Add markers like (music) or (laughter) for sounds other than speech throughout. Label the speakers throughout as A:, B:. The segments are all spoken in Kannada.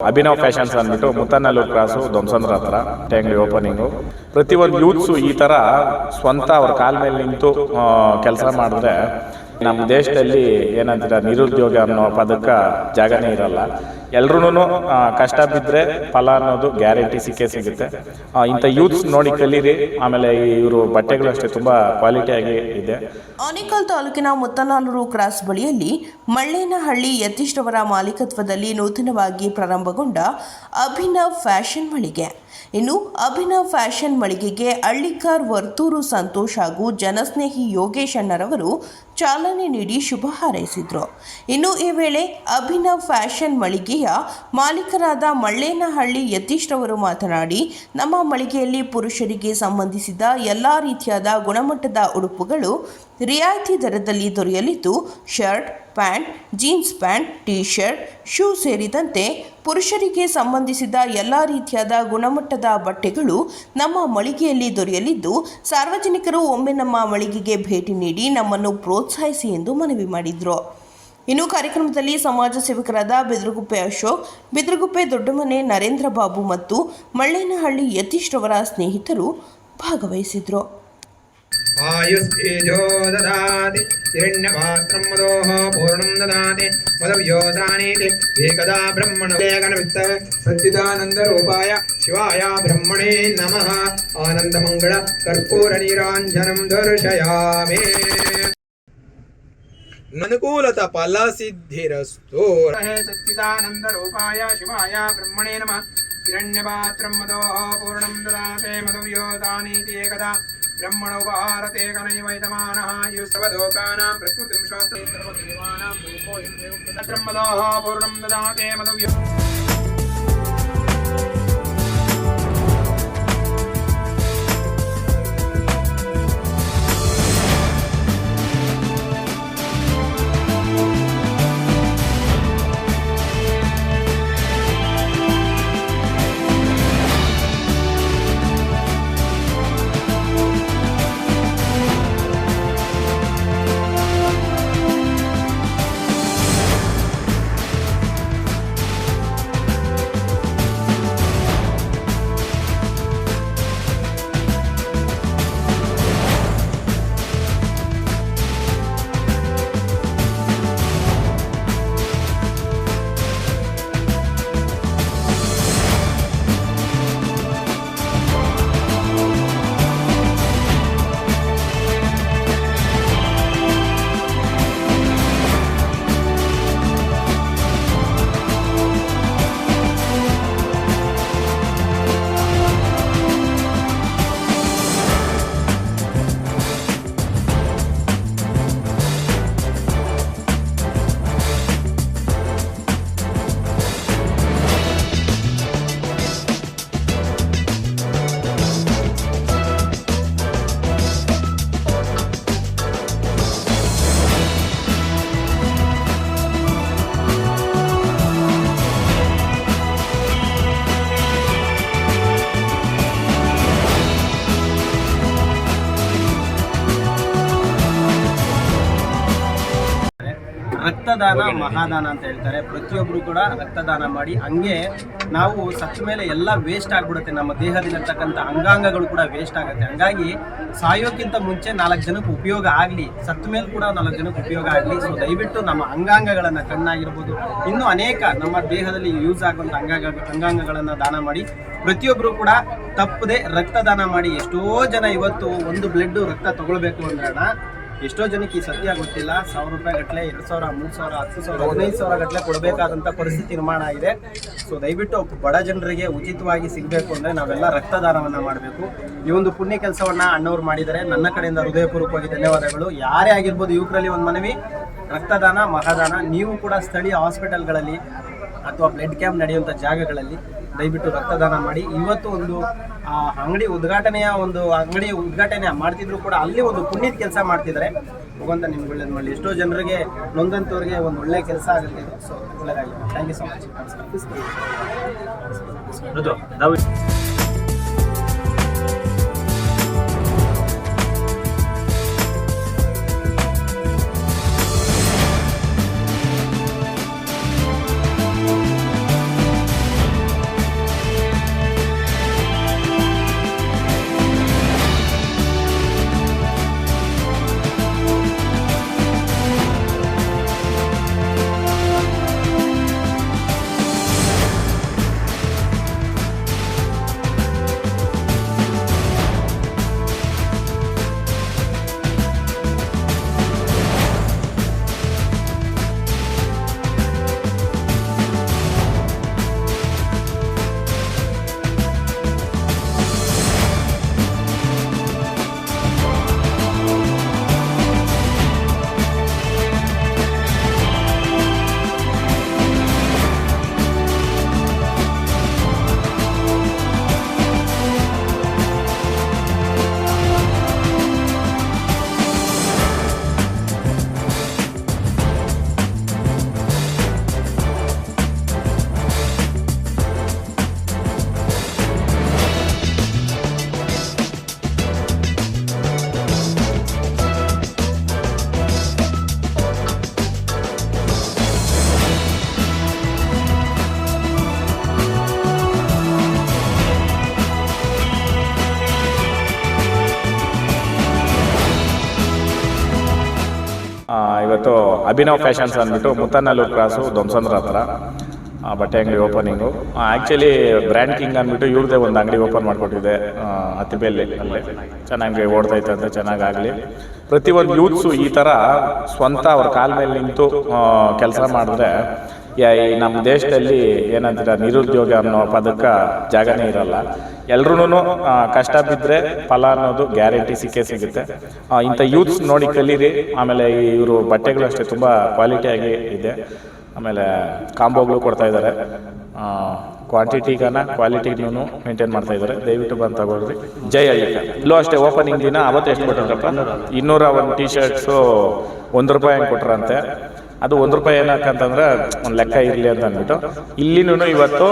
A: ಅಭಿನವ್ ಫ್ಯಾಷನ್ಸ್ ಅಂದ್ಬಿಟ್ಟು ಮುತ್ತನಲ್ಲೂರು ಕ್ರಾಸು ಧ್ವಂಸಂದ್ರ ಹತ್ರ ಅಂಗಡಿ ಓಪನಿಂಗು. ಪ್ರತಿಯೊಂದು ಯೂತ್ಸು ಈ ಥರ ಸ್ವಂತ ಅವ್ರ ಕಾಲ ಮೇಲೆ ನಿಂತು ಕೆಲಸ ಮಾಡಿದ್ರೆ ನಮ್ಮ ದೇಶದಲ್ಲಿ ಏನಂತೀರ ನಿರುದ್ಯೋಗ ಅನ್ನೋ ಪದಕ್ಕೆ ಜಾಗನೇ ಇರಲ್ಲ. ಎಲ್ರೂ ಕಷ್ಟ ಬಿದ್ದರೆ ಫಲ ಅನ್ನೋದು ಗ್ಯಾರಂಟಿ ಸಿಕ್ಕೇ ಸಿಗುತ್ತೆ. ಇಂಥ ಯೂತ್ಸ್ ನೋಡಿ ಕಲೀರಿ. ಆಮೇಲೆ ಇವರು ಬಟ್ಟೆಗಳು ಅಷ್ಟೇ ತುಂಬ ಕ್ವಾಲಿಟಿಯಾಗಿ ಇದೆ.
B: ಆನೇಕಲ್ ತಾಲೂಕಿನ ಮುತ್ತನಾಲೂರು ಕ್ರಾಸ್ ಬಳಿಯಲ್ಲಿ ಮಳ್ಳೇನಹಳ್ಳಿ ಯತೀಶ್ರವರ ಮಾಲೀಕತ್ವದಲ್ಲಿ ನೂತನವಾಗಿ ಪ್ರಾರಂಭಗೊಂಡ ಅಭಿನವ್ ಫ್ಯಾಷನ್ ಮಳಿಗೆ. ಇನ್ನು ಅಭಿನವ್ ಫ್ಯಾಷನ್ ಮಳಿಗೆಗೆ ಹಳ್ಳಿಕಾರ್ ವರ್ತೂರು ಸಂತೋಷ್ ಹಾಗೂ ಜನಸ್ನೇಹಿ ಯೋಗೇಶ್ ಅಣ್ಣರವರು ಚಾಲನೆ ನೀಡಿ ಶುಭ ಹಾರೈಸಿದರು. ಇನ್ನು ಈ ವೇಳೆ ಅಭಿನವ್ ಫ್ಯಾಷನ್ ಮಳಿಗೆಯ ಮಾಲೀಕರಾದ ಮಳ್ಳೇನಹಳ್ಳಿ ಯತೀಶ್ರವರು ಮಾತನಾಡಿ, ನಮ್ಮ ಮಳಿಗೆಯಲ್ಲಿ ಪುರುಷರಿಗೆ ಸಂಬಂಧಿಸಿದ ಎಲ್ಲ ರೀತಿಯಾದ ಗುಣಮಟ್ಟದ ಉಡುಪುಗಳು ರಿಯಾಯಿತಿ ದರದಲ್ಲಿ ದೊರೆಯಲಿದ್ದು, shirt, pant, jeans pant T shirt shoe ಸೇರಿದಂತೆ ಪುರುಷರಿಗೆ ಸಂಬಂಧಿಸಿದ ಎಲ್ಲ ರೀತಿಯಾದ ಗುಣಮಟ್ಟದ ಬಟ್ಟೆಗಳು ನಮ್ಮ ಮಳಿಗೆಯಲ್ಲಿ ದೊರೆಯಲಿದ್ದು, ಸಾರ್ವಜನಿಕರು ಒಮ್ಮೆ ನಮ್ಮ ಮಳಿಗೆಗೆ ಭೇಟಿ ನೀಡಿ ನಮ್ಮನ್ನು ಪ್ರೋತ್ಸಾಹಿಸಿ ಎಂದು ಮನವಿ ಮಾಡಿದರು. ಇನ್ನು ಕಾರ್ಯಕ್ರಮದಲ್ಲಿ ಸಮಾಜ ಸೇವಕರಾದ ಬಿದ್ರಗುಪ್ಪೆ ಅಶೋಕ್, ಬಿದ್ರಗುಪ್ಪೆ ದೊಡ್ಡಮನೆ ನರೇಂದ್ರ ಬಾಬು ಮತ್ತು ಮಳ್ಳೇನಹಳ್ಳಿ ಯತೀಶ್ರವರ ಸ್ನೇಹಿತರು ಭಾಗವಹಿಸಿದ್ರು.
C: आयुस्तेजो ददाति हिरण्यपात्रं मदोः पूर्णं ददाति मदव्योदानीति एकदा ब्रह्मणवेगनवित्त सच्चिदानन्दरूपाय शिवाय ब्रह्मणे नमः आनन्दमङ्गल कर्पूरनीराञ्जनं दर्शयामि अनुकूलत फलसिद्धिरस्तु हे सच्चिदानन्दरूपाय शिवाय ब्रह्मणे नमः हिरण्यपात्रं मदोः पूर्णं ददाते मदव्योदानीति एकदा ब्रह्मणोपहारते బ్రహ్మణ ఉపహారతే కనైవైతమానః యుస్తవదోకానాం ప్రకృతిం శ్రోత్రం పూర్ణం దదాతే మధువ్యం
D: ರಕ್ತದಾನ ಮಹಾದಾನ ಅಂತ ಹೇಳ್ತಾರೆ. ಪ್ರತಿಯೊಬ್ಬರು ಕೂಡ ರಕ್ತದಾನ ಮಾಡಿ ಹಂಗೆ ನಾವು ಸತ್ತ ಮೇಲೆ ಎಲ್ಲ ವೇಸ್ಟ್ ಆಗ್ಬಿಡುತ್ತೆ. ನಮ್ಮ ದೇಹದಲ್ಲಿರ್ತಕ್ಕಂಥ ಅಂಗಾಂಗಗಳು ಕೂಡ ವೇಸ್ಟ್ ಆಗುತ್ತೆ. ಹಂಗಾಗಿ ಸಾಯೋಕ್ಕಿಂತ ಮುಂಚೆ ನಾಲ್ಕು ಜನಕ್ಕೆ ಉಪಯೋಗ ಆಗಲಿ ಸತ್ತ ಮೇಲೆ ಕೂಡ ನಾಲ್ಕು ಜನಕ್ಕೆ ಉಪಯೋಗ ಆಗಲಿ ಸೊ ದಯವಿಟ್ಟು ನಮ್ಮ ಅಂಗಾಂಗಗಳನ್ನು ಕಣ್ಣಾಗಿರ್ಬೋದು. ಇನ್ನೂ ಅನೇಕ ನಮ್ಮ ದೇಹದಲ್ಲಿ ಯೂಸ್ ಆಗುವಂಥ ಅಂಗಾಂಗ ಅಂಗಾಂಗಗಳನ್ನು ದಾನ ಮಾಡಿ ಪ್ರತಿಯೊಬ್ಬರು ಕೂಡ ತಪ್ಪದೆ ರಕ್ತದಾನ ಮಾಡಿ ಎಷ್ಟೋ ಜನ ಇವತ್ತು ಒಂದು ಬ್ಲಡ್ ರಕ್ತ ತಗೊಳ್ಬೇಕು ಅಂದ್ರಣ ಎಷ್ಟೋ ಜನಕ್ಕೆ ಈ ಸತ್ಯ ಗೊತ್ತಿಲ್ಲ. ಸಾವಿರ ರೂಪಾಯಿ ಗಟ್ಟಲೆ ಎರಡು ಸಾವಿರ, ಮೂರು ಸಾವಿರ, ಹತ್ತು ಸಾವಿರ, ಹದಿನೈದು ಸಾವಿರ ಗಟ್ಟಲೆ ಕೊಡಬೇಕಾದಂಥ ಪರಿಸ್ಥಿತಿ ನಿರ್ಮಾಣ ಆಗಿದೆ. ಸೊ ದಯವಿಟ್ಟು ಬಡ ಜನರಿಗೆ ಉಚಿತವಾಗಿ ಸಿಗಬೇಕು ಅಂದರೆ ನಾವೆಲ್ಲ ರಕ್ತದಾನವನ್ನು ಮಾಡಬೇಕು. ಈ ಒಂದು ಪುಣ್ಯ ಕೆಲಸವನ್ನು ಅಣ್ಣವ್ರು ಮಾಡಿದರೆ ನನ್ನ ಕಡೆಯಿಂದ ಹೃದಯಪೂರ್ವಕವಾಗಿ ಧನ್ಯವಾದಗಳು. ಯಾರೇ ಆಗಿರ್ಬೋದು ಯುವಕರಲ್ಲಿ ಒಂದು ಮನವಿ, ರಕ್ತದಾನ, ಮಹಾದಾನ, ನೀವು ಕೂಡ ಸ್ಥಳೀಯ ಹಾಸ್ಪಿಟಲ್ಗಳಲ್ಲಿ ಅಥವಾ ಬ್ಲಡ್ ಕ್ಯಾಂಪ್ ನಡೆಯುವಂಥ ಜಾಗಗಳಲ್ಲಿ ದಯವಿಟ್ಟು ರಕ್ತದಾನ ಮಾಡಿ. ಇವತ್ತು ಒಂದು ಅಂಗಡಿ ಉದ್ಘಾಟನೆಯ ಒಂದು ಅಂಗಡಿ ಉದ್ಘಾಟನೆ ಮಾಡ್ತಿದ್ರು ಕೂಡ ಅಲ್ಲಿ ಒಂದು ಪುಣ್ಯದ ಕೆಲಸ ಮಾಡ್ತಿದ್ದಾರೆ ಭಗವಂತ ನಿಮ್ಗೆ ಒಳ್ಳೇದು ಮಾಡಲಿ ಎಷ್ಟೋ ಜನರಿಗೆ ನೊಂದಂಥವ್ರಿಗೆ ಒಂದು ಒಳ್ಳೆ ಕೆಲಸ ಆಗುತ್ತೆ. So ಒಳ್ಳೆದಾಗಲಿ. Thank you so much
A: Abhinav fashions ಅಂದ್ಬಿಟ್ಟು ಮುತ್ತನಲ್ಲೂರು ಕ್ರಾಸು ದೊಮ್ಸಂದ್ರ ಹತ್ರ ಬಟ್ಟೆ ಅಂಗಡಿ ಓಪನಿಂಗು ಆ್ಯಕ್ಚುಲಿ ಬ್ರ್ಯಾಂಡ್ ಕಿಂಗ್ ಅಂದ್ಬಿಟ್ಟು ಇವ್ರದ್ದೇ ಒಂದು ಅಂಗಡಿ ಓಪನ್ ಮಾಡಿಕೊಟ್ಟಿದೆ ಅತಿಬೇಲಿ ಅಲ್ಲೇ. ಚೆನ್ನಾಗಿ ಓಡ್ತೈತೆ ಅಂತ ಚೆನ್ನಾಗಾಗಲಿ. ಪ್ರತಿಯೊಂದು ಯೂತ್ಸು ಈ ಥರ ಸ್ವಂತ ಅವ್ರ ಕಾಲ ಮೇಲೆ ನಿಂತು ಕೆಲಸ ಮಾಡಿದ್ರೆ ಈ ನಮ್ಮ ದೇಶದಲ್ಲಿ ಏನಂತೀರ ನಿರುದ್ಯೋಗ ಅನ್ನೋ ಪದಕ್ಕೆ ಜಾಗನೇ ಇರಲ್ಲ. ಎಲ್ರೂ ಕಷ್ಟ ಬಿದ್ದರೆ ಫಲ ಅನ್ನೋದು ಗ್ಯಾರಂಟಿ ಸಿಕ್ಕೇ ಸಿಗುತ್ತೆ. ಇಂಥ ಯೂತ್ಸ್ ನೋಡಿ ಕಲೀರಿ. ಆಮೇಲೆ ಇವರು ಬಟ್ಟೆಗಳು ಅಷ್ಟೇ ತುಂಬ ಕ್ವಾಲಿಟಿಯಾಗಿ ಇದೆ. ಆಮೇಲೆ ಕಾಂಬೋಗಳು ಕೊಡ್ತಾ ಇದ್ದಾರೆ. ಕ್ವಾಂಟಿಟಿಗನ ಕ್ವಾಲಿಟಿನೂ ಮೇಂಟೈನ್ ಮಾಡ್ತಾ ಇದ್ದಾರೆ. ದಯವಿಟ್ಟು ಬಂದು ತಗೊಳ್ರಿ. ಜೈ ಅಯ್ಯಕ್ಕ ಇಲ್ಲೂ ಅಷ್ಟೇ ಓಪನಿಂಗ್ ದಿನ, ಅವತ್ತು ಎಷ್ಟು ಕೊಟ್ಟಿದ್ರಪ್ಪ? ಇನ್ನೂರ ಒಂದು ಟೀ ಶರ್ಟ್ಸು ಒಂದು ರೂಪಾಯಿ ಹಂಗೆ ಕೊಟ್ರಂತೆ. ಅದು ಒಂದು ರೂಪಾಯಿ ಏನಕ್ಕಂತಂದ್ರೆ ಒಂದು ಲೆಕ್ಕ ಇರಲಿ ಅಂತ ಅಂದ್ಬಿಟ್ಟು. ಇಲ್ಲಿನೂ ಇವತ್ತು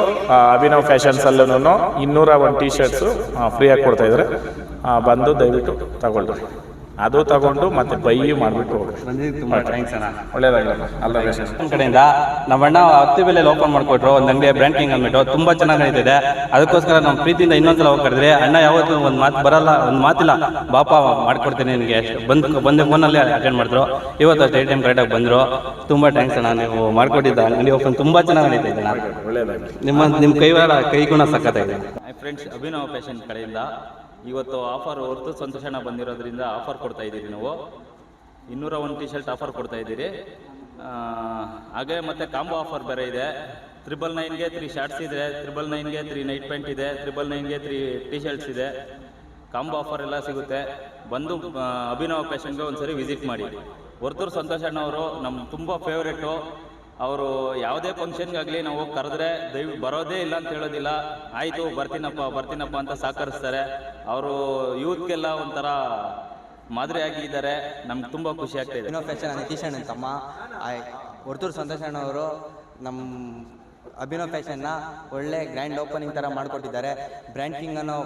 A: ಅಭಿನವ್ ಫ್ಯಾಷನ್ಸ್ ಅಲ್ಲೂ ಇನ್ನೂರ ಒಂದು ಟೀ ಶರ್ಟ್ಸು ಫ್ರೀಯಾಗಿ ಕೊಡ್ತಾ ಇದ್ದಾರೆ ಆ, ಬಂದು ದಯವಿಟ್ಟು ತಗೊಳ್ರಿ. ಅದು ತಗೊಂಡು ಮತ್ತೆ ಬೈ ಮಾಡಿಬಿಟ್ಟು ಒಳ್ಳೇದಾಗಲ್ಲ ಅಲ್ಲ ವೇಷನ್
E: ನಮ್ಮ ಕಡೆಯಿಂದ ನಮ್ಮ ಅಣ್ಣ ಹತ್ತಿ ಬೆಲೆ ಓಪನ್ ಮಾಡ್ಕೊಟ್ರು ಒಂದು ಅಂಗಡಿ ಬ್ರ್ಯಾಂಡ್ ಕಿಂಗ್ ಅಂದ್ಬಿಟ್ಟು ತುಂಬಾ ಚೆನ್ನಾಗಿ ನಡೀತಿದೆ. ಅದಕ್ಕೋಸ್ಕರ ನಮ್ಮ ಪ್ರೀತಿಯಿಂದ ಇನ್ನೊಂದ್ಸಲ ಹೋಗಿ ಕರೆದ್ರೆ. ಅಣ್ಣ ಯಾವತ್ತೂ ಒಂದು ಮಾತು ಬರಲ್ಲ ಒಂದು ಮಾತಿಲ್ಲ. ಬಾಪ ಮಾಡ್ಕೊಡ್ತೀನಿ ನಿನಗೆ. ಬಂದು ಬಂದ ಫೋನಲ್ಲಿ ಅಟೆಂಡ್ ಮಾಡಿದ್ರು. ಇವತ್ತು ಅಷ್ಟೇ ಟೈಮ್ ಕರೆಕ್ಟಾಗಿ ಬಂದರು. ತುಂಬಾ ಥ್ಯಾಂಕ್ಸ್ ಅಣ್ಣ ನೀವು ಮಾಡ್ಕೊಟ್ಟಿದ್ದ ಅಂಗಡಿ ಓಪನ್ ತುಂಬಾ ಚೆನ್ನಾಗಿ ನಡೀತಿದೆ ಅಣ್ಣ. ನಿಮ್ಮ ನಿಮ್ಮ ಕೈವಾರ ಕೈಗುಣ ಸಖತ್ತಾಗಿದೆ. ಫ್ರೆಂಡ್ಸ್ ಅಭಿನವ ಫ್ಯಾಷನ್ ಕಡೆಯಿಂದ ಇವತ್ತು ಆಫರ್ ಹೊರತು ಸಂತೋಷಣ ಬಂದಿರೋದ್ರಿಂದ ಆಫರ್ ಕೊಡ್ತಾ ಇದ್ದೀರಿ ನಾವು. ಇನ್ನೂರ ಒಂದು ಟಿ ಶರ್ಟ್ ಆಫರ್ ಕೊಡ್ತಾ ಇದ್ದೀರಿ. ಹಾಗೆ ಮತ್ತೆ ಕಾಂಬೋ ಆಫರ್ ಬೇರೆ ಇದೆ. ತ್ರಿಬಲ್ ನೈನ್ಗೆ ತ್ರೀ ಶಾರ್ಟ್ಸ್ ಇದೆ, ತ್ರಿಬಲ್ ನೈನ್ಗೆ ತ್ರೀ ನೈಟ್ ಪ್ಯಾಂಟ್ ಇದೆ, ತ್ರಿಬಲ್ ನೈನ್ಗೆ ತ್ರೀ ಟಿ ಶರ್ಟ್ಸ್ ಇದೆ. ಕಾಂಬೋ ಆಫರ್ ಎಲ್ಲ ಸಿಗುತ್ತೆ. ಬಂದು ಅಭಿನವ ಫ್ಯಾಷನ್ಗೆ ಒಂದ್ಸರಿ ವಿಸಿಟ್ ಮಾಡಿ. ಹೊರತೂರು ಸಂತೋಷ್ ಅಣ್ಣ ಅವರು ನಮ್ಮ ತುಂಬ ಫೇವ್ರೇಟು ಅವರು ಯಾವುದೇ ಫಂಕ್ಷನ್ಗಾಗಲಿ ನಾವು ಹೋಗಿ ಕರೆದ್ರೆ ದಯವಿ ಬರೋದೇ ಇಲ್ಲ ಅಂತ ಹೇಳೋದಿಲ್ಲ. ಆಯಿತು, ಬರ್ತೀನಪ್ಪ ಬರ್ತೀನಪ್ಪ ಅಂತ ಸಹಕರಿಸ್ತಾರೆ ಅವರು ಯೂತ್ಗೆಲ್ಲ ಒಂಥರ ಮಾದರಿಯಾಗಿದ್ದಾರೆ ನಮ್ಗೆ ತುಂಬ ಖುಷಿ ಆಗ್ತಾ ಇದೆ.
F: ಫ್ಯಾಷನ್ ನಿತೀಶ್ ಅಣ್ಣ ತಮ್ಮ. ಹೊರತೂರು ಸಂತೋಷ್ ಅಣ್ಣ ಅವರು ನಮ್ಮ ಅಭಿನವ್ ಫ್ಯಾಷನ್ನ ಒಳ್ಳೆ ಗ್ರ್ಯಾಂಡ್ ಓಪನಿಂಗ್ ಥರ ಮಾಡಿಕೊಟ್ಟಿದ್ದಾರೆ. ಬ್ರ್ಯಾಂಡ್ ಕಿಂಗ್ ಅನ್ನೋ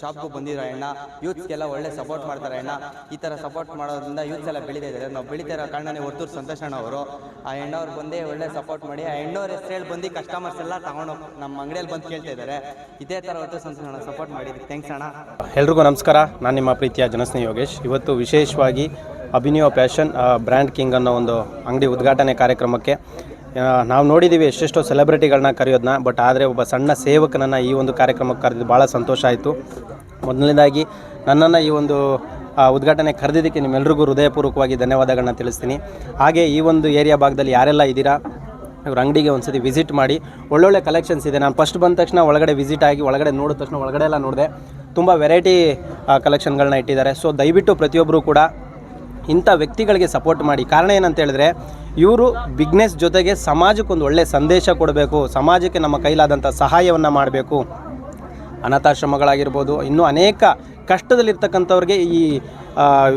F: ಶಾಪ್ಗೂ ಬಂದಿರೋ ಅಣ್ಣ ಯೂತ್ಸ್ಗೆಲ್ಲ ಒಳ್ಳೆ ಸಪೋರ್ಟ್ ಮಾಡ್ತಾರೆ ಅಣ್ಣ. ಈ ಥರ ಸಪೋರ್ಟ್ ಮಾಡೋದ್ರಿಂದ ಯೂತ್ಸ್ ಎಲ್ಲ ಬೆಳೀತಾ ಇದ್ದಾರೆ. ನಾವು ಬೆಳೀತಾ ಇರೋ ಕಾರಣನೇ ಹೊರತೂರು ಸಂತೋಷ ಅಣ್ಣ ಅವರು. ಆ ಹೆಣ್ಣವ್ರು ಬಂದೇ ಒಳ್ಳೆ ಸಪೋರ್ಟ್ ಮಾಡಿ, ಆ ಹೆಣ್ಣವ್ರ ಹೆಸರು ಹೇಳಿ ಬಂದು ಕಸ್ಟಮರ್ಸ್ ಎಲ್ಲ ತಗೊಂಡು ನಮ್ಮ ಅಂಗಡಿಯಲ್ಲಿ ಬಂದು ಕೇಳ್ತಾ ಇದ್ದಾರೆ. ಇದೇ ಥರ ಹೊರತೂರು ಸಂತೋಷ್ ಅಣ್ಣ ಸಪೋರ್ಟ್ ಮಾಡಿದ್ವಿ ಥ್ಯಾಂಕ್ಸ್ ಅಣ್ಣ.
D: ಎಲ್ರಿಗೂ ನಮಸ್ಕಾರ. ನಾನು ನಿಮ್ಮ ಪ್ರೀತಿಯ ಜನಸ್ನೇಹಿ ಯೋಗೇಶ್. ಇವತ್ತು ವಿಶೇಷವಾಗಿ ಅಭಿನಯ ಪ್ಯಾಷನ್ ಬ್ರ್ಯಾಂಡ್ ಕಿಂಗ್ ಅನ್ನೋ ಒಂದು ಅಂಗಡಿ ಉದ್ಘಾಟನೆ ಕಾರ್ಯಕ್ರಮಕ್ಕೆ ನಾವು ನೋಡಿದ್ದೀವಿ ಎಷ್ಟೆಷ್ಟೋ ಸೆಲೆಬ್ರಿಟಿಗಳನ್ನ ಕರೆಯೋದನ್ನ ಬಟ್ ಆದರೆ ಒಬ್ಬ ಸಣ್ಣ ಸೇವಕನನ್ನು ಈ ಒಂದು ಕಾರ್ಯಕ್ರಮಕ್ಕೆ ಕರೆದಿದ್ದು ಭಾಳ ಸಂತೋಷ ಆಯಿತು. ಮೊದಲನೇದಾಗಿ ನನ್ನನ್ನು ಈ ಒಂದು ಉದ್ಘಾಟನೆ ಕರೆದಿದ್ದಕ್ಕೆ ನಿಮ್ಮೆಲ್ಲರಿಗೂ ಹೃದಯಪೂರ್ವಕವಾಗಿ ಧನ್ಯವಾದಗಳನ್ನ ತಿಳಿಸ್ತೀನಿ. ಹಾಗೆ ಈ ಒಂದು ಏರಿಯಾ ಭಾಗದಲ್ಲಿ ಯಾರೆಲ್ಲ ಇದ್ದೀರಾ, ಇವ್ರ ಅಂಗಡಿಗೆ ಒಂದ್ಸತಿ ವಿಸಿಟ್ ಮಾಡಿ. ಒಳ್ಳೊಳ್ಳೆ ಕಲೆಕ್ಷನ್ಸ್ ಇದೆ. ನಾನು ಫಸ್ಟ್ ಬಂದ ತಕ್ಷಣ ಒಳಗಡೆ ವಿಸಿಟ್ ಆಗಿ, ಒಳಗಡೆ ನೋಡಿದ ತಕ್ಷಣ ಒಳಗಡೆ ಎಲ್ಲ ನೋಡಿದೆ. ತುಂಬ ವೆರೈಟಿ ಕಲೆಕ್ಷನ್ಗಳನ್ನ ಇಟ್ಟಿದ್ದಾರೆ. ಸೊ ದಯವಿಟ್ಟು ಪ್ರತಿಯೊಬ್ಬರು ಕೂಡ ಇಂಥ ವ್ಯಕ್ತಿಗಳಿಗೆ ಸಪೋರ್ಟ್ ಮಾಡಿ. ಕಾರಣ ಏನಂತ ಹೇಳಿದ್ರೆ ಇವರು ಬಿಗ್ನೆಸ್ ಜೊತೆಗೆ ಸಮಾಜಕ್ಕೊಂದು ಒಳ್ಳೆ ಸಂದೇಶ ಕೊಡಬೇಕು. ಸಮಾಜಕ್ಕೆ ನಮ್ಮ ಕೈಲಾದಂಥ ಸಹಾಯವನ್ನು ಮಾಡಬೇಕು. ಅನಾಥಾಶ್ರಮಗಳಾಗಿರ್ಬೋದು ಇನ್ನೂ ಅನೇಕ ಕಷ್ಟದಲ್ಲಿರ್ತಕ್ಕಂಥವ್ರಿಗೆ ಈ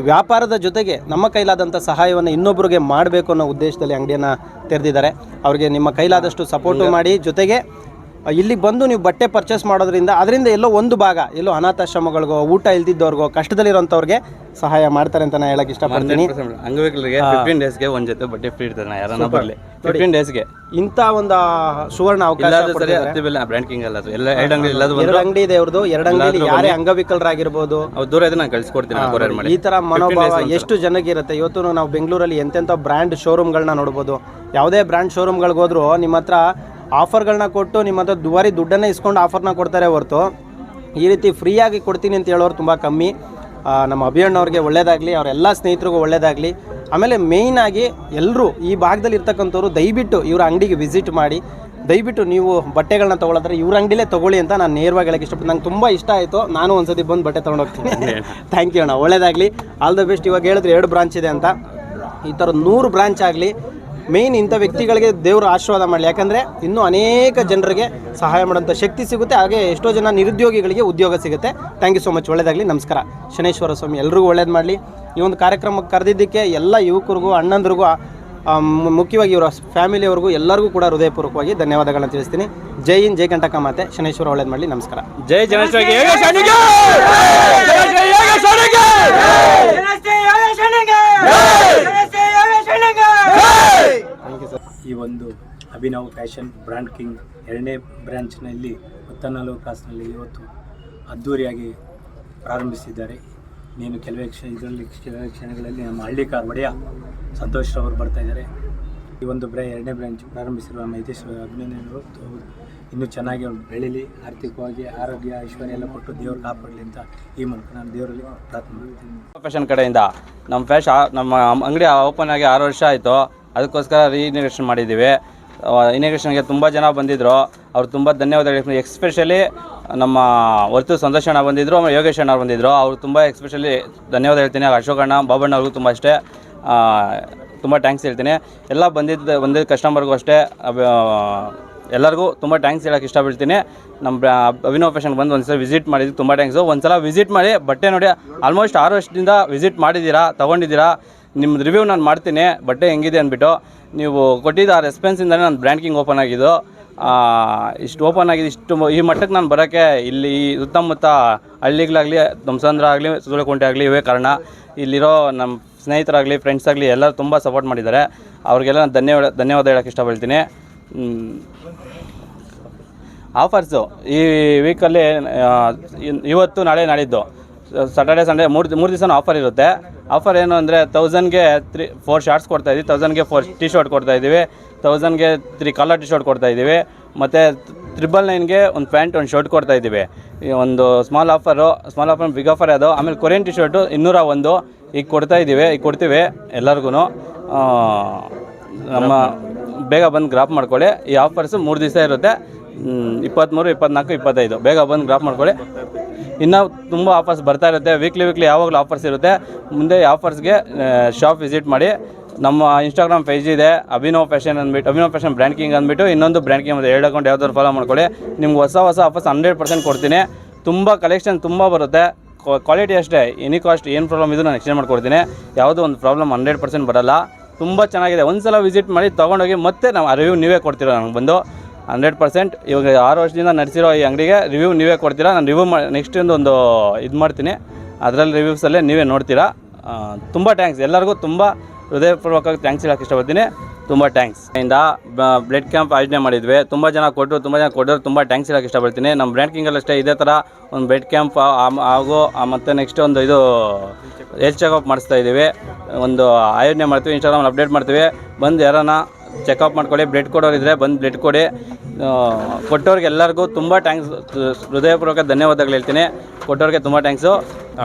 D: ವ್ಯಾಪಾರದ ಜೊತೆಗೆ ನಮ್ಮ ಕೈಲಾದಂಥ ಸಹಾಯವನ್ನು ಇನ್ನೊಬ್ಬರಿಗೆ ಮಾಡಬೇಕು ಅನ್ನೋ ಉದ್ದೇಶದಲ್ಲಿ ಅಂಗಡಿಯನ್ನು ತೆರೆದಿದ್ದಾರೆ. ಅವರಿಗೆ ನಿಮ್ಮ ಕೈಲಾದಷ್ಟು ಸಪೋರ್ಟು ಮಾಡಿ ಜೊತೆಗೆ ಇಲ್ಲಿ ಬಂದು ನೀವು ಬಟ್ಟೆ ಪರ್ಚೇಸ್ ಮಾಡೋದ್ರಿಂದ ಅದರಿಂದ ಎಲ್ಲೋ ಒಂದು ಭಾಗ ಎಲ್ಲೋ ಅನಾಥಾಶ್ರಮಗಳಿಗೋ ಊಟ ಇಲ್ದಿದ್ದವ್ರಿಗೋ ಕಷ್ಟದಲ್ಲಿರೋಂಥವ್ರಿಗೆ ಸಹಾಯ ಮಾಡ್ತಾರೆ ಅಂತ ನಾನು ಹೇಳಕ್ಕೆ ಇಷ್ಟಪಡ್ತೀನಿ.
E: ಅಂಗವಿಕಲರಿಗೆ ಫಿಫ್ಟೀನ್ ಡೇಸ್ಗೆ ಒಂದು ಜೊತೆ ಬಟ್ಟೆ ಫ್ರೀ ಇರ್ತಾರೆ ಯಾರನ್ನ ಬರಲಿ. ಫಿಫ್ಟೀನ್ ಡೇಸ್ಗೆ
D: ಇಂಥ ಒಂದು ಸುವರ್ಣ ಅವಕಾಶ
E: ಇಲ್ಲಾದ್ರೂ ಸರಿ
D: ಕೊಟ್ಟಿದ್ದಾರೆ.
E: ಬ್ರ್ಯಾಂಡ್ ಕಿಂಗ್ ಅಲ್ಲ ಎಲ್ಲ ಎರಡು ಅಂಗಡಿ
D: ಎರಡು ಇದೆ ಅವ್ರದ್ದು ಎರಡು ಅಂಗಡಿ ಯಾರೇ ಅಂಗವಿಕಲರಾಗಿರ್ಬೋದು.
E: ಅವ್ರು ದೂರ ಇದೆ ನಾನು ಕಳ್ಸಿಕೊಡ್ತೀನಿ
D: ಈ ತರ ಮನೋಭಾವ ಎಷ್ಟು ಜನಕ್ಕೆ ಇರುತ್ತೆ ಇವತ್ತು ನಾವು ಬೆಂಗಳೂರಲ್ಲಿ ಎಂತೆಂಥ ಬ್ರ್ಯಾಂಡ್ ಶೋರೂಮ್ಗಳನ್ನ ನೋಡ್ಬೋದು. ಯಾವುದೇ ಬ್ರ್ಯಾಂಡ್ ಶೋರೂಮ್ಗಳಿಗೆ ಹೋದ್ರು ನಿಮ್ಮ ಹತ್ರ ಆಫರ್ಗಳನ್ನ ಕೊಟ್ಟು ನಿಮ್ಮ ಹತ್ರ ದುಬಾರಿ ದುಡ್ಡನ್ನೇ ಇಸ್ಕೊಂಡು ಆಫರ್ನ ಕೊಡ್ತಾರೆ ಹೊರತು ಈ ರೀತಿ ಫ್ರೀಯಾಗಿ ಕೊಡ್ತೀನಿ ಅಂತ ಹೇಳೋರು ತುಂಬ ಕಮ್ಮಿ. ನಮ್ಮ ಅಭಿಯಣ್ಣವ್ರಿಗೆ ಒಳ್ಳೇದಾಗಲಿ ಅವರೆಲ್ಲ ಎಲ್ಲ ಸ್ನೇಹಿತರಿಗೂ ಒಳ್ಳೇದಾಗಲಿ. ಆಮೇಲೆ ಮೇಯ್ನಾಗಿ ಎಲ್ಲರೂ ಈ ಭಾಗದಲ್ಲಿ ಇರ್ತಕ್ಕಂಥವ್ರು ದಯವಿಟ್ಟು ಇವರ ಅಂಗಡಿಗೆ ವಿಸಿಟ್ ಮಾಡಿ ದಯವಿಟ್ಟು ನೀವು ಬಟ್ಟೆಗಳನ್ನ ತೊಗೊಳದ್ರೆ ಇವ್ರ ಅಂಗಡಿಲೇ ತೊಗೊಳ್ಳಿ ಅಂತ ನಾನು ನೇರವಾಗಿ ಹೇಳಕ್ಕೆ ಇಷ್ಟಪಟ್ಟು ನಂಗೆ ತುಂಬ ಇಷ್ಟ ಆಯಿತು. ನಾನು ಒಂದ್ಸತಿ ಬಂದು ಬಟ್ಟೆ ತೊಗೊಂಡು ಹೋಗ್ತೀನಿ. (laughs) ಥ್ಯಾಂಕ್ ಯು ಅಣ್ಣ. ಒಳ್ಳೇದಾಗಲಿ. ಆಲ್ ದ ಬೆಸ್ಟ್ ಇವಾಗ ಹೇಳಿದ್ರೆ ಎರಡು ಬ್ರಾಂಚ್ ಇದೆ ಅಂತ. ಈ ಥರ ನೂರು ಬ್ರಾಂಚ್ ಆಗಲಿ ಮೇಯ್ನ್ ಇಂಥ ವ್ಯಕ್ತಿಗಳಿಗೆ ದೇವರು ಆಶೀರ್ವಾದ ಮಾಡಲಿ. ಯಾಕಂದರೆ ಇನ್ನೂ ಅನೇಕ ಜನರಿಗೆ ಸಹಾಯ ಮಾಡುವಂಥ ಶಕ್ತಿ ಸಿಗುತ್ತೆ. ಹಾಗೆ ಎಷ್ಟೋ ಜನ ನಿರುದ್ಯೋಗಿಗಳಿಗೆ ಉದ್ಯೋಗ ಸಿಗುತ್ತೆ. ಥ್ಯಾಂಕ್ ಯು ಸೊ ಮಚ್ ಒಳ್ಳೆಯದಾಗಲಿ ನಮಸ್ಕಾರ. ಶನೇಶ್ವರ ಸ್ವಾಮಿ, ಎಲ್ರಿಗೂ ಒಳ್ಳೇದು ಮಾಡಲಿ. ಈ ಒಂದು ಕಾರ್ಯಕ್ರಮಕ್ಕೆ ಕರೆದಿದ್ದಕ್ಕೆ ಎಲ್ಲ ಯುವಕರಿಗೂ, ಅಣ್ಣಂದ್ರಿಗೂ ಮುಖ್ಯವಾಗಿ ಇವರ ಫ್ಯಾಮಿಲಿಯವರೆಗೂ ಎಲ್ಲರಿಗೂ ಕೂಡ ಹೃದಯಪೂರ್ವಕವಾಗಿ ಧನ್ಯವಾದಗಳನ್ನ ತಿಳಿಸ್ತೀನಿ. ಜೈ ಇನ್ ಜೈ ಕಂಟಕ ಮಾತೆ. ಶನೇಶ್ವರ ಒಳ್ಳೇದು ಮಾಡಲಿ. ನಮಸ್ಕಾರ.
E: ಜೈ
G: ಈ ಒಂದು ಅಭಿನವ್ ಫ್ಯಾಷನ್ ಬ್ರ್ಯಾಂಡ್ ಕಿಂಗ್ ಎರಡನೇ ಬ್ರ್ಯಾಂಚ್ನಲ್ಲಿ ಹತ್ತನಾಲ್ಕು ಕ್ರಾಸ್ನಲ್ಲಿ ಇವತ್ತು ಅದ್ಧೂರಿಯಾಗಿ ಪ್ರಾರಂಭಿಸಿದ್ದಾರೆ. ನೀನು ಕೆಲವೇ ಕ್ಷಣ ಇದರಲ್ಲಿ ಕೆಲವೇ ಕ್ಷಣಗಳಲ್ಲಿ ನಮ್ಮ ಹಳ್ಳಿಕಾರ್ ಒಡೆಯ ಸಂತೋಷ್ ಅವರು ಬರ್ತಾ ಇದ್ದಾರೆ. ಈ ಒಂದು ಬ್ರೇ, ಎರಡನೇ ಬ್ರಾಂಚ್ ಪ್ರಾರಂಭಿಸಿರುವ ಮೈತೇಶ್ ಅಭಿನಂದನೆಗಳು. ಇನ್ನೂ ಚೆನ್ನಾಗಿ ಅವ್ರು ಬೆಳೀಲಿ, ಆರ್ಥಿಕವಾಗಿ, ಆರೋಗ್ಯ, ಐಶ್ವರ್ಯ ಎಲ್ಲ ಕೊಟ್ಟು ದೇವ್ರಿಗೆ ಕಾಪಾಡಲಿ ಅಂತ ಈ ಮೂಲಕ ನಾನು ದೇವರಲ್ಲಿ ಪ್ರಾರ್ಥನೆ
E: ಫ್ಯಾಷನ್ ಕಡೆಯಿಂದ ನಮ್ಮ ಫ್ಯಾಶ್ ನಮ್ಮ ಅಂಗಡಿ ಓಪನ್ ಆಗಿ ಆರು ವರ್ಷ ಆಯಿತು. ಅದಕ್ಕೋಸ್ಕರ ರೀಇನಿಗ್ರೇಷನ್ ಮಾಡಿದ್ದೀವಿ. ಇನಿಗ್ರೇಷನ್ಗೆ ತುಂಬ ಜನ ಬಂದಿದ್ದರು ಅವ್ರು ತುಂಬ ಧನ್ಯವಾದಗಳು. ಎಕ್ಸ್ಪೆಷಲಿ ನಮ್ಮ ಹೊರ್ತು ಸಂತೋಷ್ ಅಣ್ಣ ಬಂದಿದ್ದರು ಯೋಗೇಶ್ ಅಣ್ಣ ಬಂದಿದ್ದರು ಅವ್ರು ತುಂಬ ಎಕ್ಸ್ಪೆಷಲಿ ಧನ್ಯವಾದ ಹೇಳ್ತೀನಿ. ಅಶೋಕ್ ಅಣ್ಣ, ಬಾಬಣ್ಣ ಅವ್ರಿಗೂ ತುಂಬ ಅಷ್ಟೇ ತುಂಬ ಟ್ಯಾಂಕ್ಸ್ ಹೇಳ್ತೀನಿ. ಎಲ್ಲ ಬಂದಿದ್ದ ಬಂದಿದ್ದ ಕಸ್ಟಮರ್ಗೂ ಅಷ್ಟೇ ಎಲ್ಲರಿಗೂ ತುಂಬ ಟ್ಯಾಂಕ್ಸ್ ಹೇಳೋಕೆ ಇಷ್ಟಪಡ್ತೀನಿ. ನಮ್ಮ ಅಭಿನವ್ ಫ್ಯಾಷನ್ಗೆ ಬಂದು ಒಂದ್ಸಲ ವಿಸಿಟ್ ಮಾಡಿದ್ದು ತುಂಬ ಟ್ಯಾಂಕ್ಸು ಒಂದ್ಸಲ ವಿಸಿಟ್ ಮಾಡಿ, ಬಟ್ಟೆ ನೋಡಿ ಆಲ್ಮೋಸ್ಟ್ ಆರು ವರ್ಷದಿಂದ ವಿಸಿಟ್ ಮಾಡಿದ್ದೀರಾ, ತೊಗೊಂಡಿದ್ದೀರಾ ನಿಮ್ಮದು ರಿವ್ಯೂ ನಾನು ಮಾಡ್ತೀನಿ, ಬಟ್ಟೆ ಹೆಂಗಿದೆ ಅಂದ್ಬಿಟ್ಟು. ನೀವು ಕೊಟ್ಟಿದ್ದ ಆ ರೆಸ್ಪಾನ್ಸಿಂದಲೇ ನಾನು ಬ್ರ್ಯಾಂಕಿಂಗ್ ಓಪನ್ ಆಗಿದ್ದು. ಇಷ್ಟು ಓಪನ್ ಆಗಿದೆ ಇಷ್ಟು ಈ ಮಟ್ಟಕ್ಕೆ ನಾನು ಬರೋಕ್ಕೆ ಇಲ್ಲಿ ಸುತ್ತಮುತ್ತ ಹಳ್ಳಿಗಳಾಗಲಿ ಧ್ವಂಸಂದ್ರ ಆಗಲಿ ಸೂರ್ಯಕುಂಟೆ ಆಗಲಿ ಇವೇ ಕಾರಣ. ಇಲ್ಲಿರೋ ನಮ್ಮ ಸ್ನೇಹಿತರಾಗಲಿ ಫ್ರೆಂಡ್ಸ್ ಆಗಲಿ ಎಲ್ಲರೂ ತುಂಬ ಸಪೋರ್ಟ್ ಮಾಡಿದ್ದಾರೆ. ಅವ್ರಿಗೆಲ್ಲ ನಾನು ಧನ್ಯವಾದ ಧನ್ಯವಾದ ಹೇಳೋಕೆ ಇಷ್ಟಪಡ್ತೀನಿ. ಆಫರ್ಸು ಈ ವೀಕಲ್ಲಿ ಇವತ್ತು, ನಾಳೆ, ನಾಳಿದ್ದು. ಸಾಟರ್ಡೆ ಸಂಡೇ ಮೂರು ಮೂರು ದಿವಸನೂ ಆಫರ್ ಇರುತ್ತೆ. ಆಫರ್ ಏನು ಅಂದರೆ ತೌಸಂಡ್ಗೆ ತ್ರೀ ಫೋರ್ ಶಾರ್ಟ್ಸ್ ಕೊಡ್ತಾ ಇದ್ದೀವಿ ತೌಸಂಡ್ಗೆ ಫೋರ್ ಟಿ ಶರ್ಟ್ ಕೊಡ್ತಾ ಇದ್ದೀವಿ ತೌಸಂಡ್ಗೆ ತ್ರೀ ಕಲರ್ ಟಿ ಶರ್ಟ್ ಕೊಡ್ತಾ ಇದ್ದೀವಿ ಮತ್ತು ತ್ರಿಬಲ್ ನೈನ್ಗೆ ಒಂದು ಪ್ಯಾಂಟ್ ಒಂದು ಶರ್ಟ್ ಕೊಡ್ತಾ ಇದ್ದೀವಿ ಒಂದು small offer small offer big offer ಅದು ಆಮೇಲೆ ಕೊರಿಯನ್ ಟಿ ಶರ್ಟು ಇನ್ನೂರ ಒಂದು. ಈಗ ಕೊಡ್ತಾ ಇದ್ದೀವಿ, ಈಗ ಕೊಡ್ತೀವಿ ಎಲ್ಲರಿಗೂ ನಮ್ಮ ಬೇಗ ಬಂದು ಗ್ರಾಪ್ ಮಾಡ್ಕೊಳ್ಳಿ. ಈ ಆಫರ್ಸು ಮೂರು ದಿವಸ ಇರುತ್ತೆ. ಇಪ್ಪತ್ತ್ಮೂರು ಇಪ್ಪತ್ನಾಲ್ಕು, ಇಪ್ಪತ್ತೈದು. ಬೇಗ ಬಂದು ಗ್ರಾಪ್ ಮಾಡ್ಕೊಳ್ಳಿ. ಇನ್ನೂ ತುಂಬ ಆಫರ್ಸ್ ಬರ್ತಾ ಇರುತ್ತೆ. ವೀಕ್ಲಿ ವೀಕ್ಲಿ ಯಾವಾಗಲೂ ಆಫರ್ಸ್ ಇರುತ್ತೆ. ಮುಂದೆ ಈ ಆಫರ್ಸ್ಗೆ ಶಾಪ್ ವಿಸಿಟ್ ಮಾಡಿ. ನಮ್ಮ ಇನ್ಸ್ಟಾಗ್ರಾಮ್ ಪೇಜ್ ಇದೆ. ಅಭಿನವ್ ಫ್ಯಾಷನ್ ಅಂದ್ಬಿಟ್ಟು ಅಭಿನವ್ ಫ್ಯಾಷನ್ ಬ್ರ್ಯಾಂಡ್ ಕಿಂಗ್ ಅಂದ್ಬಿಟ್ಟು ಇನ್ನೊಂದು ಬ್ರ್ಯಾಂಡ್ ಕಿಂಗ್ ಎರಡು ಅಕೌಂಟ್ ಯಾವ್ದಾದ್ರು ಫಾಲೋ ಮಾಡ್ಕೊಳ್ಳಿ. ನಿಮ್ಗೆ ಹೊಸ ಹೊಸ ಆಫರ್ಸ್ ಹಂಡ್ರೆಡ್ ಪರ್ಸೆಂಟ್ ಕೊಡ್ತೀನಿ. ತುಂಬ ಕಲೆಕ್ಷನ್ ತುಂಬ ಬರುತ್ತೆ. ಕ್ವಾಲಿಟಿ ಅಷ್ಟೇ ಎನಿ ಕಾಸ್ಟ್ ಏನು ಪ್ರಾಬ್ಲಮ್ ಇದು ನಾನು ಎಕ್ಸ್ಚೇಂಜ್ ಮಾಡ್ಕೊಡ್ತೀನಿ. ಯಾವುದೋ ಒಂದು ಪ್ರಾಬ್ಲಮ್ ಹಂಡ್ರೆಡ್ ಪರ್ಸೆಂಟ್ ಬರಲ್ಲ. ತುಂಬ ಚೆನ್ನಾಗಿದೆ. ಒಂದು ಸಲ ವಿಸಿಟ್ ಮಾಡಿ ತೊಗೊಂಡೋಗಿ ಮತ್ತೆ ನಾವು ರಿವ್ಯೂ ನೀವೇ ಕೊಡ್ತೀರಾ ನನಗೆ ಬಂದು? ಹಂಡ್ರೆಡ್ ಪರ್ಸೆಂಟ್ ಇವಾಗ ಆರು ವರ್ಷದಿಂದ ನಡೆಸಿರೋ ಈ ಅಂಗಡಿಗೆ ರಿವ್ಯೂ ನೀವೇ ಕೊಡ್ತೀರಾ? ನಾನು ರಿವ್ಯೂ ಮಾಡಿ ನೆಕ್ಸ್ಟ್ ಒಂದು ಇದು ಮಾಡ್ತೀನಿ. ಅದರಲ್ಲಿ ರಿವ್ಯೂಸಲ್ಲೇ ನೀವೇ ನೋಡ್ತೀರಾ. ತುಂಬ ಟ್ಯಾಂಕ್ಸ್ ಎಲ್ಲರಿಗೂ ತುಂಬ ಹೃದಯಪೂರ್ವಕವಾಗಿ ಥ್ಯಾಂಕ್ಸ್ ಹೇಳೋಕೆ ಇಷ್ಟಪಡ್ತೀನಿ. ತುಂಬ ಥ್ಯಾಂಕ್ಸ್ ಇಂದ ಬ್ಲಡ್ ಕ್ಯಾಂಪ್ ಆಯೋಜನೆ ಮಾಡಿದ್ವಿ. ತುಂಬ ಜನ ಕೊಟ್ಟರು, ತುಂಬ ಜನ ಕೊಟ್ಟರು. ತುಂಬ ಥ್ಯಾಂಕ್ಸ್ ಹೇಳೋಕೆ ಇಷ್ಟಪಡ್ತೀನಿ. ನಮ್ಮ ಬ್ರ್ಯಾಂಡ್ ಕಿಂಗಲ್ಲಿ ಅಷ್ಟೇ, ಇದೇ ಥರ ಒಂದು ಬ್ಲಡ್ ಕ್ಯಾಂಪ್ ಹಾಗೂ ಮತ್ತು ನೆಕ್ಸ್ಟ್ ಒಂದು ಇದು ಹೆಲ್ತ್ ಚೆಕಪ್ ಮಾಡಿಸ್ತಾ ಇದ್ದೀವಿ. ಒಂದು ಆಯೋಜನೆ ಮಾಡ್ತೀವಿ ಇನ್ಸ್ಟಾಗ್ರಾಮಲ್ಲಿ ಅಪ್ಡೇಟ್ ಮಾಡ್ತೀವಿ. ಬಂದು ಯಾರನ್ನ ಚೆಕಪ್ ಮಾಡ್ಕೊಳ್ಳಿ ಬ್ಲಡ್ ಕೊಡೋರಿದ್ರೆ ಬಂದು ಬ್ಲಡ್ ಕೊಡಿ. ಆ, ಕೊಟ್ಟವ್ರಿಗೆ ಎಲ್ಲರಿಗೂ ತುಂಬ ಟ್ಯಾಂಕ್ಸ್ ಹೃದಯಪೂರ್ವಕ ಧನ್ಯವಾದಗಳು ಹೇಳ್ತೀನಿ. ಕೊಟ್ಟವ್ರಿಗೆ ತುಂಬ ಟ್ಯಾಂಕ್ಸು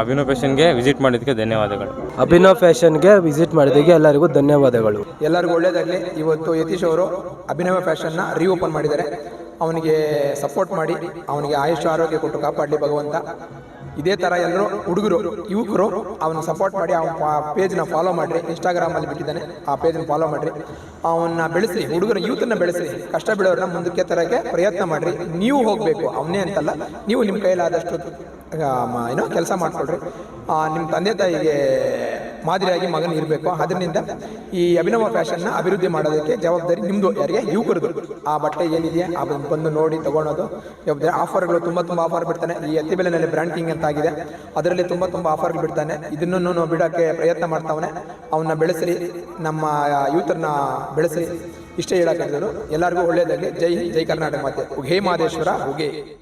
H: ಅಭಿನವ್ ಫ್ಯಾಷನ್ಗೆ ವಿಸಿಟ್ ಮಾಡಿದ್ದಕ್ಕೆ ಧನ್ಯವಾದಗಳು.
I: ಅಭಿನವ್ ಫ್ಯಾಷನ್ಗೆ ವಿಸಿಟ್ ಮಾಡಿದ್ದಕ್ಕೆ ಎಲ್ಲರಿಗೂ ಧನ್ಯವಾದಗಳು.
C: ಎಲ್ಲರಿಗೂ ಒಳ್ಳೆಯದಾಗಲಿ ಇವತ್ತು ಯತೀಶ್ ಅವರು ಅಭಿನವ ಫ್ಯಾಷನ್ನ ರೀಓಪನ್ ಮಾಡಿದ್ದಾರೆ. ಅವನಿಗೆ ಸಪೋರ್ಟ್ ಮಾಡಿ ಅವನಿಗೆ ಆಯುಷ್ ಆರೋಗ್ಯ ಕೊಟ್ಟು ಕಾಪಾಡಲಿ ಭಗವಂತ. ಇದೇ ಥರ ಎಲ್ಲರೂ ಹುಡುಗರು ಯುವಕರು ಅವನ ಸಪೋರ್ಟ್ ಮಾಡಿ ಅವನ ಪೇಜ್ನ ಫಾಲೋ ಮಾಡಿರಿ ಇನ್ಸ್ಟಾಗ್ರಾಮಲ್ಲಿ ಬಿಟ್ಟಿದ್ದಾನೆ ಆ ಪೇಜ್ನ ಫಾಲೋ ಮಾಡಿರಿ. ಅವನ್ನ ಬೆಳೆಸಿ ಹುಡುಗರ ಯೂತನ್ನ ಬೆಳೆಸಿ ಕಷ್ಟ ಬಿಡೋರನ್ನ ಮುಂದಕ್ಕೆ ತರಕ್ಕೆ ಪ್ರಯತ್ನ ಮಾಡಿರಿ. ನೀವು ಹೋಗಬೇಕು ಅವನೇ ಅಂತಲ್ಲ ನೀವು ನಿಮ್ಮ ಕೈಲಾದಷ್ಟು ಏನೋ ಕೆಲಸ ಮಾಡ್ಕೊಳ್ರಿ. ಆ, ನಿಮ್ಮ ತಂದೆ ತಾಯಿಗೆ ಮಾದರಿಯಾಗಿ ಮಗನ ಇರಬೇಕು. ಅದರಿಂದ ಈ ಅಭಿನವ ಫ್ಯಾಷನ್ನ ಅಭಿವೃದ್ಧಿ ಮಾಡೋದಕ್ಕೆ ಜವಾಬ್ದಾರಿ ನಿಮ್ಮದು ಯಾರಿಗೆ? ಯುವಕರದು. ಆ ಬಟ್ಟೆ ಏನಿದೆಯಾ? ಆ ಬಂದು- ನೋಡಿ ತಗೊಳೋದು. ಜವಾಬ್ದಾರಿ. ಆಫರ್ಗಳು ತುಂಬ ತುಂಬ ಆಫರ್ ಬಿಡ್ತಾನೆ. ಈ ಎತ್ತಿ ಬೆಲೆನಲ್ಲಿ ಬ್ರ್ಯಾಂಡ್ ಕಿಂಗ್ ಅಂತ ಆಗಿದೆ ಅದರಲ್ಲಿ ತುಂಬ ತುಂಬ ಆಫರ್ಗಳು ಬಿಡ್ತಾನೆ. ಇದನ್ನು ಬಿಡೋಕ್ಕೆ ಪ್ರಯತ್ನ ಮಾಡ್ತಾವನೆ. ಅವನ್ನ ಬೆಳೆಸಲಿ, ನಮ್ಮ ಯೂತರನ್ನ ಬೆಳೆಸಲಿ. ಇಷ್ಟೇ ಹೇಳಕ್ಕೆ ಎಲ್ಲರಿಗೂ ಒಳ್ಳೆಯದಾಗಲಿ ಜೈ ಜೈ ಕರ್ನಾಟಕ ಮಾತೆ. ಉಗೇ ಮಾದೇಶ್ವರ ಉಗೇ